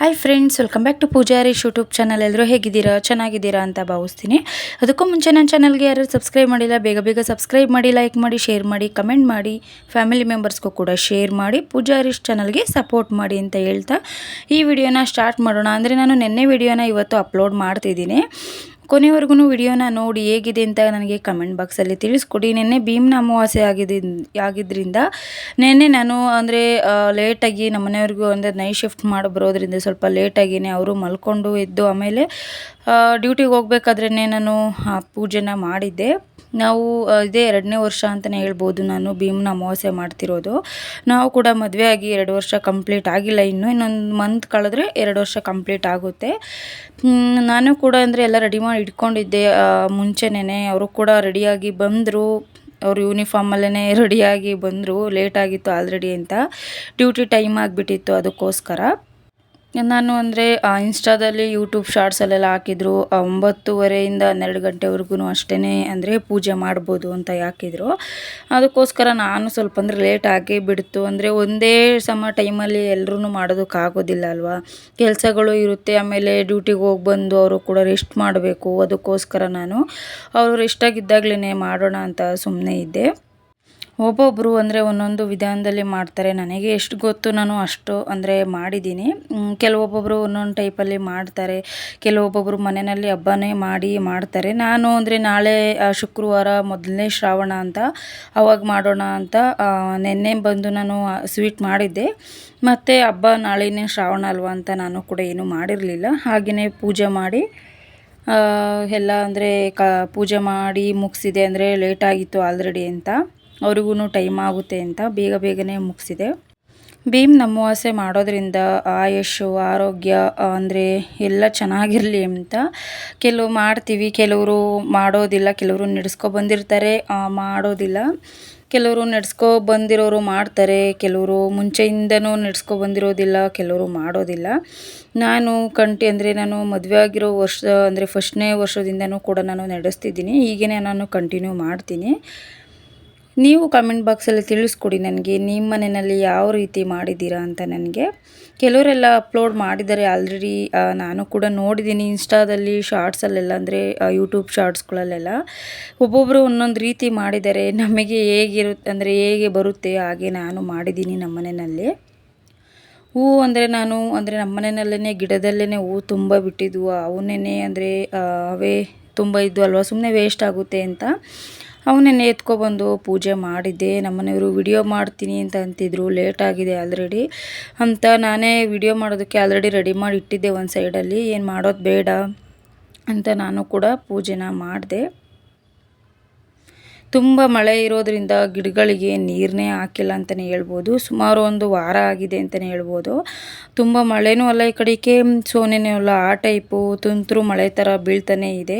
Hi friends welcome back to Poojari YouTube channel ಎಲ್ಲರೂ ಹೇಗಿದ್ದೀರಾ? ಚೆನ್ನಾಗಿದ್ದೀರಾ ಅಂತ ಭಾವಿಸ್ತೀನಿ. ಅದಕ್ಕೂ ಮುಂಚೆ ನನ್ನ ಚಾನಲ್ಗೆ ಯಾರು ಸಬ್ಸ್ಕ್ರೈಬ್ ಮಾಡಿಲ್ಲ, ಬೇಗ ಬೇಗ ಸಬ್ಸ್ಕ್ರೈಬ್ ಮಾಡಿ ಲೈಕ್ ಮಾಡಿ ಶೇರ್ ಮಾಡಿ ಕಮೆಂಟ್ ಮಾಡಿ ಫ್ಯಾಮಿಲಿ ಮೆಂಬರ್ಸ್ಗೂ ಕೂಡ ಶೇರ್ ಮಾಡಿ ಪೂಜಾರಿಶ್ ಚಾನಲ್ಗೆ ಸಪೋರ್ಟ್ ಮಾಡಿ ಅಂತ ಹೇಳ್ತಾ ಈ ವಿಡಿಯೋನ ಸ್ಟಾರ್ಟ್ ಮಾಡೋಣ. ಅಂದರೆ ನಾನು ನಿನ್ನೆ ವಿಡಿಯೋನ ಇವತ್ತು ಅಪ್ಲೋಡ್ ಮಾಡ್ತಿದ್ದೀನಿ. ಕೊನೆವರೆಗೂ ವಿಡಿಯೋನ ನೋಡಿ ಹೇಗಿದೆ ಅಂತ ನನಗೆ ಕಮೆಂಟ್ ಬಾಕ್ಸಲ್ಲಿ ತಿಳಿಸ್ಕೊಡಿ. ನಿನ್ನೆ ಭೀಮ್ನ ಅಮಾವಾಸ್ಯೆ ಆಗಿದೆ ಆಗಿದ್ದರಿಂದ ನಿನ್ನೆ ನಾನು ಅಂದರೆ ಲೇಟಾಗಿ ನಮ್ಮ ಮನೆಯವ್ರಿಗೂ ಅಂದರೆ ನೈಟ್ ಶಿಫ್ಟ್ ಮಾಡಿ ಬರೋದ್ರಿಂದ ಸ್ವಲ್ಪ ಲೇಟಾಗಿಯೇ ಅವರು ಮಲ್ಕೊಂಡು ಎದ್ದು ಆಮೇಲೆ ಡ್ಯೂಟಿಗೆ ಹೋಗ್ಬೇಕಾದ್ರೇ ನಾನು ಪೂಜೆನ ಮಾಡಿದ್ದೆ. ನಾವು ಇದೇ ಎರಡನೇ ವರ್ಷ ಅಂತಲೇ ಹೇಳ್ಬೋದು ನಾನು ಭೀಮ್ನ ಅಮಾವಾಸ್ಯೆ ಮಾಡ್ತಿರೋದು. ನಾವು ಕೂಡ ಮದುವೆ ಆಗಿ ಎರಡು ವರ್ಷ ಕಂಪ್ಲೀಟ್ ಆಗಿಲ್ಲ. ಇನ್ನು ಇನ್ನೊಂದು ಮಂತ್ ಕಳೆದ್ರೆ ಎರಡು ವರ್ಷ ಕಂಪ್ಲೀಟ್ ಆಗುತ್ತೆ. ನಾನು ಕೂಡ ಅಂದರೆ ಎಲ್ಲ ರೆಡಿ ಮಾಡಿ ಇಟ್ಕೊಂಡಿದ್ದೆ. ಮುಂಚೆನೇ ಅವರು ಕೂಡ ರೆಡಿಯಾಗಿ ಬಂದರು. ಅವರು ಯೂನಿಫಾರ್ಮಲ್ಲೇ ರೆಡಿಯಾಗಿ ಬಂದರು. ಲೇಟಾಗಿತ್ತು ಆಲ್ರೆಡಿ ಅಂತ. ಡ್ಯೂಟಿ ಟೈಮ್ ಆಗಿಬಿಟ್ಟಿತ್ತು ಅದಕ್ಕೋಸ್ಕರ. ನಾನು ಅಂದರೆ ಇನ್ಸ್ಟಾದಲ್ಲಿ ಯೂಟ್ಯೂಬ್ ಶಾರ್ಟ್ಸಲ್ಲೆಲ್ಲ ಹಾಕಿದ್ರು. ಒಂಬತ್ತುವರೆಯಿಂದ ಹನ್ನೆರಡು ಗಂಟೆವರೆಗೂ ಅಷ್ಟೇ ಅಂದರೆ ಪೂಜೆ ಮಾಡ್ಬೋದು ಅಂತ ಹಾಕಿದ್ರು ಅದಕ್ಕೋಸ್ಕರ ನಾನು ಸ್ವಲ್ಪ ಅಂದರೆ ಲೇಟ್ ಆಗೇ ಬಿಡ್ತು. ಅಂದರೆ ಒಂದೇ ಸಮ ಟೈಮಲ್ಲಿ ಎಲ್ಲರೂ ಮಾಡೋದಕ್ಕಾಗೋದಿಲ್ಲ ಅಲ್ವಾ? ಕೆಲಸಗಳು ಇರುತ್ತೆ, ಆಮೇಲೆ ಡ್ಯೂಟಿಗೆ ಹೋಗಿ ಬಂದು ಅವರು ಕೂಡ ರೆಸ್ಟ್ ಮಾಡಬೇಕು. ಅದಕ್ಕೋಸ್ಕರ ನಾನು, ಅವರು ರೆಸ್ಟಾಗಿದ್ದಾಗಲೇ ಮಾಡೋಣ ಅಂತ ಸುಮ್ಮನೆ ಇದ್ದೆ. ಒಬ್ಬೊಬ್ಬರು ಅಂದರೆ ಒಂದೊಂದು ವಿಧಾನದಲ್ಲಿ ಮಾಡ್ತಾರೆ. ನನಗೆ ಎಷ್ಟು ಗೊತ್ತು ನಾನು ಅಷ್ಟು ಅಂದರೆ ಮಾಡಿದ್ದೀನಿ. ಕೆಲವೊಬ್ಬೊಬ್ಬರು ಒಂದೊಂದು ಟೈಪಲ್ಲಿ ಮಾಡ್ತಾರೆ. ಕೆಲವೊಬ್ಬೊಬ್ಬರು ಮನೆಯಲ್ಲಿ ಹಬ್ಬನೇ ಮಾಡಿ ಮಾಡ್ತಾರೆ. ನಾನು ಅಂದರೆ ನಾಳೆ ಶುಕ್ರವಾರ ಮೊದಲನೇ ಶ್ರಾವಣ ಅಂತ, ಅವಾಗ ಮಾಡೋಣ ಅಂತ ನಿನ್ನೆ ಬಂದು ನಾನು ಸ್ವೀಟ್ ಮಾಡಿದ್ದೆ. ಮತ್ತು ಹಬ್ಬ ನಾಳೆನೇ ಶ್ರಾವಣ ಅಲ್ವಾ ಅಂತ ನಾನು ಕೂಡ ಏನೂ ಮಾಡಿರಲಿಲ್ಲ. ಹಾಗೆಯೇ ಪೂಜೆ ಮಾಡಿ ಎಲ್ಲ ಅಂದರೆ ಕ, ಪೂಜೆ ಮಾಡಿ ಮುಗಿಸಿದೆ ಅಂದರೆ ಲೇಟಾಗಿತ್ತು ಆಲ್ರೆಡಿ ಅಂತ. ಅವ್ರಿಗೂ ಟೈಮ್ ಆಗುತ್ತೆ ಅಂತ ಬೇಗ ಬೇಗನೆ ಮುಗಿಸಿದೆ. ಭೀಮ್ ನಮ್ಮವಾಸೆ ಮಾಡೋದ್ರಿಂದ ಆಯುಷು ಆರೋಗ್ಯ, ಅಂದರೆ ಎಲ್ಲ ಚೆನ್ನಾಗಿರಲಿ ಅಂತ ಕೆಲವು ಮಾಡ್ತೀವಿ. ಕೆಲವರು ಮಾಡೋದಿಲ್ಲ, ಕೆಲವರು ನಡೆಸ್ಕೊ ಬಂದಿರ್ತಾರೆ. ಮಾಡೋದಿಲ್ಲ. ಕೆಲವರು ನಡೆಸ್ಕೊ ಬಂದಿರೋರು ಮಾಡ್ತಾರೆ. ಕೆಲವರು ಮುಂಚೆಯಿಂದನೂ ನಡೆಸ್ಕೊ ಬಂದಿರೋದಿಲ್ಲ, ಕೆಲವರು ಮಾಡೋದಿಲ್ಲ. ನಾನು ಕಂಟಿ, ಅಂದರೆ ನಾನು ಮದುವೆ ಆಗಿರೋ ವರ್ಷ, ಅಂದರೆ ಫಸ್ಟ್ನೇ ವರ್ಷದಿಂದನೂ ಕೂಡ ನಾನು ನಡೆಸ್ತಿದ್ದೀನಿ. ಹೀಗೇ ನಾನು ಕಂಟಿನ್ಯೂ ಮಾಡ್ತೀನಿ. ನೀವು ಕಮೆಂಟ್ ಬಾಕ್ಸಲ್ಲಿ ತಿಳಿಸ್ಕೊಡಿ ನನಗೆ, ನಿಮ್ಮ ಮನೆಯಲ್ಲಿ ಯಾವ ರೀತಿ ಮಾಡಿದ್ದೀರಾ ಅಂತ ನನಗೆ. ಕೆಲವರೆಲ್ಲ ಅಪ್ಲೋಡ್ ಮಾಡಿದ್ದಾರೆ ಆಲ್ರೆಡಿ ನಾನು ಕೂಡ ನೋಡಿದ್ದೀನಿ ಇನ್ಸ್ಟಾದಲ್ಲಿ ಶಾರ್ಟ್ಸಲ್ಲೆಲ್ಲ ಅಂದರೆ ಯೂಟ್ಯೂಬ್ ಶಾರ್ಟ್ಸ್ಗಳಲ್ಲೆಲ್ಲ ಒಬ್ಬೊಬ್ಬರು ಒಂದೊಂದು ರೀತಿ ಮಾಡಿದ್ದಾರೆ, ನಮಗೆ ಹೇಗಿರುತ್ತೆ ಅಂದರೆ, ಹೇಗೆ ಬರುತ್ತೆ, ಹಾಗೆ ನಾನು ಮಾಡಿದ್ದೀನಿ ನಮ್ಮ ಮನೆಯಲ್ಲಿ. ಹೂವು ಅಂದರೆ ನಾನು, ಅಂದರೆ, ನಮ್ಮ ಮನೆಯಲ್ಲೇ ಗಿಡದಲ್ಲೇ ಹೂವು ತುಂಬ ಬಿಟ್ಟಿದ್ವು ಅವನ್ನೇ ಅಂದರೆ ಅವೇ ತುಂಬ ಇದ್ವು ಅಲ್ವಾ ಸುಮ್ಮನೆ ವೇಸ್ಟ್ ಆಗುತ್ತೆ ಅಂತ. ಅವನ್ನೇ ಎತ್ಕೊಬಂದು ಪೂಜೆ ಮಾಡಿದ್ದೆ. ನಮ್ಮನೆಯವರು ವಿಡಿಯೋ ಮಾಡ್ತೀನಿ ಅಂತ ಅಂತಿದ್ರು. ಲೇಟ್ ಆಗಿದೆ ಆಲ್ರೆಡಿ ಅಂತ ನಾನೇ ವಿಡಿಯೋ ಮಾಡೋದಕ್ಕೆ ಆಲ್ರೆಡಿ ರೆಡಿ ಮಾಡಿ ಇಟ್ಟಿದ್ದೆ ಒಂದು ಸೈಡಲ್ಲಿ ಏನು ಮಾಡೋದು ಬೇಡ ಅಂತ ನಾನು ಕೂಡ ಪೂಜೆನ ಮಾಡಿದೆ. ತುಂಬ ಮಳೆ ಇರೋದರಿಂದ ಗಿಡಗಳಿಗೆ ನೀರನ್ನೇ ಹಾಕಿಲ್ಲ ಅಂತಲೇ ಹೇಳ್ಬೋದು. ಸುಮಾರು ಒಂದು ವಾರ ಆಗಿದೆ ಅಂತಲೇ ಹೇಳ್ಬೋದು. ತುಂಬ ಮಳೆನೂ ಅಲ್ಲ ಈ ಕಡೆಗೆ ಸೋನೆನೂ ಅಲ್ಲ, ಆ ಟೈಪು ತುಂತುರು ಮಳೆ ಥರ ಬೀಳ್ತಾನೆ ಇದೆ.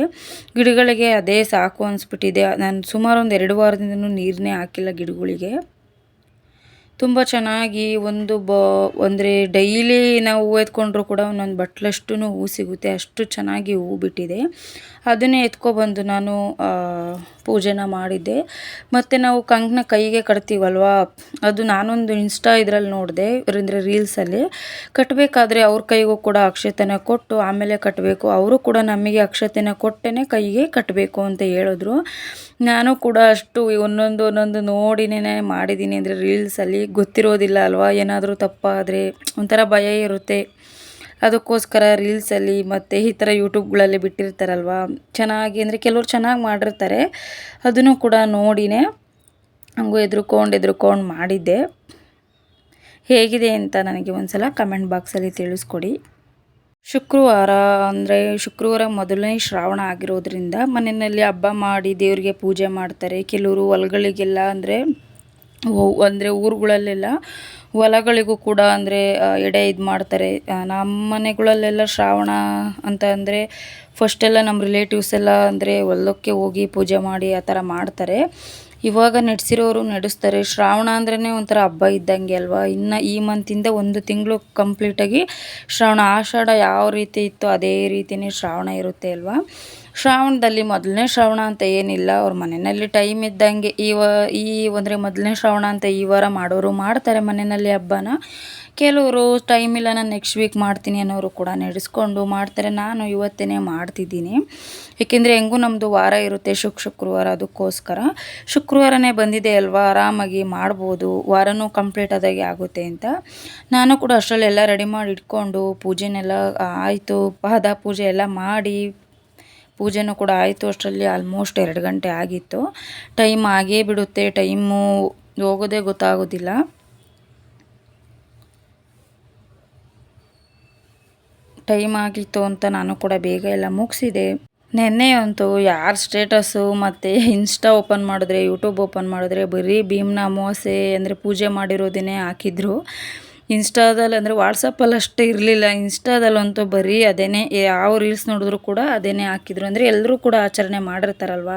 ಗಿಡಗಳಿಗೆ ಅದೇ ಸಾಕು ಅನಿಸ್ಬಿಟ್ಟಿದೆ. ನಾನು ಸುಮಾರು ಒಂದು ಎರಡು ವಾರದಿಂದನೂ ನೀರನ್ನೇ ಹಾಕಿಲ್ಲ ಗಿಡಗಳಿಗೆ. ತುಂಬ ಚೆನ್ನಾಗಿ ಒಂದು ಬ, ಅಂದರೆ ಡೈಲಿ ನಾವು ಹೂ ಎತ್ಕೊಂಡ್ರೂ ಕೂಡ ಒಂದೊಂದು ಬಟ್ಲಷ್ಟು ಹೂ ಸಿಗುತ್ತೆ, ಅಷ್ಟು ಚೆನ್ನಾಗಿ ಹೂ ಬಿಟ್ಟಿದೆ. ಅದನ್ನೇ ಎತ್ಕೊಬಂದು ನಾನು ಪೂಜೆನ ಮಾಡಿದ್ದೆ. ಮತ್ತು ನಾವು ಕಂಕಣ ಕೈಗೆ ಕಟ್ತೀವಲ್ವಾ? ಅದು ನಾನೊಂದು ಇನ್ಸ್ಟಾ ಇದರಲ್ಲಿ ನೋಡಿದೆ, ಅಂದರೆ ರೀಲ್ಸಲ್ಲಿ. ಕಟ್ಟಬೇಕಾದ್ರೆ ಅವ್ರ ಕೈಗೂ ಕೂಡ ಅಕ್ಷತೆನ ಕೊಟ್ಟು ಆಮೇಲೆ ಕಟ್ಟಬೇಕು ಅವರು ಕೂಡ ನಮಗೆ ಅಕ್ಷತೆನ ಕೊಟ್ಟೇ ಕೈಗೆ ಕಟ್ಟಬೇಕು ಅಂತ ಹೇಳಿದ್ರು. ನಾನು ಕೂಡ ಅಷ್ಟು ಒಂದೊಂದು ಒಂದೊಂದು ನೋಡಿನೇ ಮಾಡಿದ್ದೀನಿ ಅಂದರೆ ರೀಲ್ಸಲ್ಲಿ ಗೊತ್ತಿರೋದಿಲ್ಲ ಅಲ್ವಾ? ಏನಾದರೂ ತಪ್ಪಾದರೆ ಒಂಥರ ಭಯ ಇರುತ್ತೆ. ಅದಕ್ಕೋಸ್ಕರ ರೀಲ್ಸಲ್ಲಿ ಮತ್ತು ಈ ಥರ ಯೂಟ್ಯೂಬ್ಗಳಲ್ಲಿ ಬಿಟ್ಟಿರ್ತಾರಲ್ವ? ಚೆನ್ನಾಗಿ ಅಂದರೆ ಕೆಲವ್ರು ಚೆನ್ನಾಗಿ ಮಾಡಿರ್ತಾರೆ. ಅದನ್ನು ಕೂಡ ನೋಡಿನೇ ಹಂಗೂ ಎದ್ರುಕೊಂಡು ಎದ್ರುಕೊಂಡು ಮಾಡಿದ್ದೆ. ಹೇಗಿದೆ ಅಂತ ನನಗೆ ಒಂದು ಸಲ ಕಮೆಂಟ್ ಬಾಕ್ಸಲ್ಲಿ ತಿಳಿಸ್ಕೊಡಿ. ಶುಕ್ರವಾರ ಅಂದರೆ ಶುಕ್ರವಾರ ಮೊದಲನೇ ಶ್ರಾವಣ ಆಗಿರೋದ್ರಿಂದ ಮನೆಯಲ್ಲಿ ಹಬ್ಬ ಮಾಡಿ ದೇವರಿಗೆ ಪೂಜೆ ಮಾಡ್ತಾರೆ. ಕೆಲವರು ಹೊಲಗಳಿಗೆಲ್ಲ ಅಂದರೆ ಅಂದರೆ ಊರುಗಳಲ್ಲೆಲ್ಲ ಹೊಲಗಳಿಗೂ ಕೂಡ ಅಂದರೆ ಎಡೆ ಇದು ಮಾಡ್ತಾರೆ. ನಮ್ಮ ಮನೆಗಳಲ್ಲೆಲ್ಲ ಶ್ರಾವಣ ಅಂತ ಅಂದರೆ ಫಸ್ಟೆಲ್ಲ ನಮ್ಮ ರಿಲೇಟಿವ್ಸ್ ಎಲ್ಲ ಅಂದರೆ ಹೊಲಕ್ಕೆ ಹೋಗಿ ಪೂಜೆ ಮಾಡಿ ಆ ಥರ ಮಾಡ್ತಾರೆ. ಇವಾಗ ನಡೆಸಿರೋರು ನಡೆಸ್ತಾರೆ. ಶ್ರಾವಣ ಅಂದ್ರೇ ಒಂಥರ ಹಬ್ಬ ಇದ್ದಂಗೆ ಅಲ್ವಾ? ಇನ್ನು ಈ ಮಂತಿಂದ ಒಂದು ತಿಂಗಳು ಕಂಪ್ಲೀಟಾಗಿ ಶ್ರಾವಣ, ಆಷಾಢ ಯಾವ ರೀತಿ ಇತ್ತು ಅದೇ ರೀತಿಯೇ ಶ್ರಾವಣ ಇರುತ್ತೆ ಅಲ್ವಾ? ಶ್ರಾವಣದಲ್ಲಿ ಮೊದಲನೇ ಶ್ರಾವಣ ಅಂತ ಏನಿಲ್ಲ, ಅವ್ರ ಮನೆಯಲ್ಲಿ ಟೈಮ್ ಇದ್ದಂಗೆ ಈ ವ, ಈ ಅಂದರೆ ಮೊದಲನೇ ಶ್ರಾವಣ ಅಂತ ಈ ವಾರ ಮಾಡೋರು ಮಾಡ್ತಾರೆ ಮನೆಯಲ್ಲಿ ಹಬ್ಬನ. ಕೆಲವರು ಟೈಮ್ ಇಲ್ಲ, ನಾನು ನೆಕ್ಸ್ಟ್ ವೀಕ್ ಮಾಡ್ತೀನಿ ಅನ್ನೋರು ಕೂಡ ನಡೆಸ್ಕೊಂಡು ಮಾಡ್ತಾರೆ. ನಾನು ಇವತ್ತೇ ಮಾಡ್ತಿದ್ದೀನಿ. ಏಕೆಂದರೆ ಹೆಂಗೂ ನಮ್ಮದು ವಾರ ಇರುತ್ತೆ ಶುಕ್ ಶುಕ್ರವಾರ ಅದಕ್ಕೋಸ್ಕರ. ಶುಕ್ರವಾರನೇ ಬಂದಿದೆ ಅಲ್ವಾ, ಆರಾಮಾಗಿ ಮಾಡ್ಬೋದು. ವಾರನೂ ಕಂಪ್ಲೀಟ್ ಆದಾಗೆ ಆಗುತ್ತೆ ಅಂತ. ನಾನು ಕೂಡ ಅಷ್ಟರಲ್ಲೆಲ್ಲ ರೆಡಿ ಮಾಡಿ ಇಟ್ಕೊಂಡು ಪೂಜೆನೆಲ್ಲ ಆಯಿತು. ಪಾದ ಪೂಜೆ ಎಲ್ಲ ಮಾಡಿ ಪೂಜೆನೂ ಕೂಡ ಆಯಿತು. ಅಷ್ಟರಲ್ಲಿ ಆಲ್ಮೋಸ್ಟ್ ಎರಡು ಗಂಟೆ ಆಗಿತ್ತು. ಟೈಮ್ ಆಗೇ ಬಿಡುತ್ತೆ. ಟೈಮು ಹೋಗೋದೇ ಗೊತ್ತಾಗೋದಿಲ್ಲ. ಟೈಮ್ ಆಗಿತ್ತು ಅಂತ ನಾನು ಕೂಡ ಬೇಗ ಎಲ್ಲ ಮುಗಿಸಿದೆ. ನೆನ್ನೆ ಅಂತೂ ಯಾರ ಸ್ಟೇಟಸ್ಸು ಮತ್ತು ಇನ್ಸ್ಟಾ ಓಪನ್ ಮಾಡಿದ್ರೆ ಯೂಟ್ಯೂಬ್ ಓಪನ್ ಮಾಡಿದ್ರೆ ಬರೀ ಭೀಮ್ನ ಅಮಾವಾಸ್ಯೆ ಅಂದರೆ ಪೂಜೆ ಮಾಡಿರೋದನ್ನೇ ಹಾಕಿದ್ರು. ಇನ್ಸ್ಟಾದಲ್ಲಿ ಅಂದರೆ ವಾಟ್ಸಪ್ಪಲ್ಲಿ ಅಷ್ಟೇ ಇರಲಿಲ್ಲ. ಇನ್ಸ್ಟಾದಲ್ಲಂತೂ ಬರೀ ಅದೇನೇ ಯಾವ ರೀಲ್ಸ್ ನೋಡಿದ್ರು ಕೂಡ ಅದೇನೇ ಹಾಕಿದ್ರು. ಅಂದರೆ ಎಲ್ಲರೂ ಕೂಡ ಆಚರಣೆ ಮಾಡಿರ್ತಾರಲ್ವ?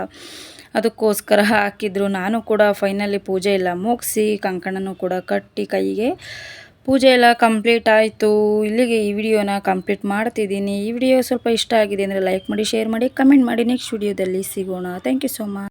ಅದಕ್ಕೋಸ್ಕರ ಹಾಕಿದ್ರು. ನಾನು ಕೂಡ ಫೈನಲಿ ಪೂಜೆ ಎಲ್ಲ ಮುಗಿಸಿ, ಕಂಕಣನೂ ಕೂಡ ಕಟ್ಟಿ ಕೈಗೆ ಪೂಜೆ ಎಲ್ಲ ಕಂಪ್ಲೀಟ್ ಆಯಿತು. ಇಲ್ಲಿಗೆ ಈ ವಿಡಿಯೋನ ಕಂಪ್ಲೀಟ್ ಮಾಡ್ತಿದ್ದೀನಿ. ಈ ವಿಡಿಯೋ ಸ್ವಲ್ಪ ಇಷ್ಟ ಆಗಿದೆ ಅಂದರೆ ಲೈಕ್ ಮಾಡಿ ಶೇರ್ ಮಾಡಿ ಕಮೆಂಟ್ ಮಾಡಿ. ನೆಕ್ಸ್ಟ್ ವಿಡಿಯೋದಲ್ಲಿ ಸಿಗೋಣ. Thank you so much